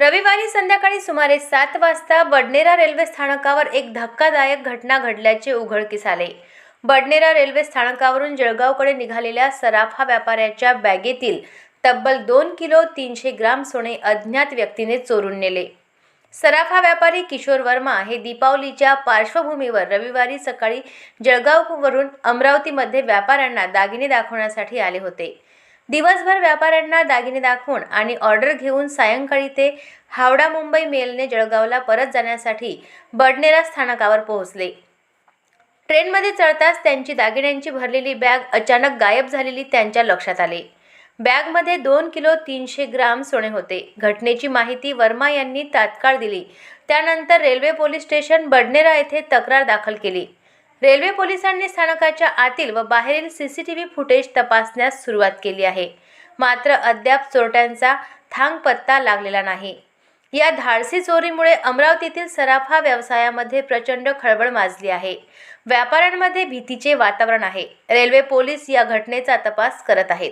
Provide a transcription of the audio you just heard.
रविवारी संध्याकाळी सुमारे सात वाजता बडनेरा रेल्वे स्थानकावर एक धक्कादायक घटना घडल्याचे उघडकीस आले. बडनेरा रेल्वे स्थानकावरून जळगावकडे निघालेल्या सराफा व्यापाऱ्याच्या बॅगेतील तब्बल दोन किलो तीनशे ग्राम सोने अज्ञात व्यक्तीने चोरून नेले. सराफा व्यापारी किशोर वर्मा हे दीपावलीच्या पार्श्वभूमीवर रविवारी सकाळी जळगाववरून अमरावतीमध्ये व्यापाऱ्यांना दागिने दाखवण्यासाठी आले होते. दिवसभर व्यापाऱ्यांना दागिने दाखवून आणि ऑर्डर घेऊन सायंकाळी ते हावडा मुंबई मेलने जळगावला परत जाण्यासाठी बडनेरा स्थानकावर पोहोचले. ट्रेनमध्ये चढताच त्यांची दागिन्यांची भरलेली बॅग अचानक गायब झालेली त्यांच्या लक्षात आले. बॅगमध्ये दोन किलो तीनशे ग्राम सोने होते. घटनेची माहिती वर्मा यांनी तात्काळ दिली. त्यानंतर रेल्वे पोलीस स्टेशन बडनेरा येथे तक्रार दाखल केली. रेल्वे पोलिसांनी स्थानकाच्या आतील व बाहेरील C C T V footage तपासण्यास सुरुवात केली आहे. मात्र अद्याप चोरट्यांचा थांग पत्ता लागलेला नाही. या धाडसी चोरीमुळे अमरावतीतील सराफा व्यवसायामध्ये प्रचंड खळबळ माजली आहे. व्यापाऱ्यांमध्ये भीतीचे वातावरण आहे. रेल्वे पोलीस या घटनेचा तपास करत आहेत.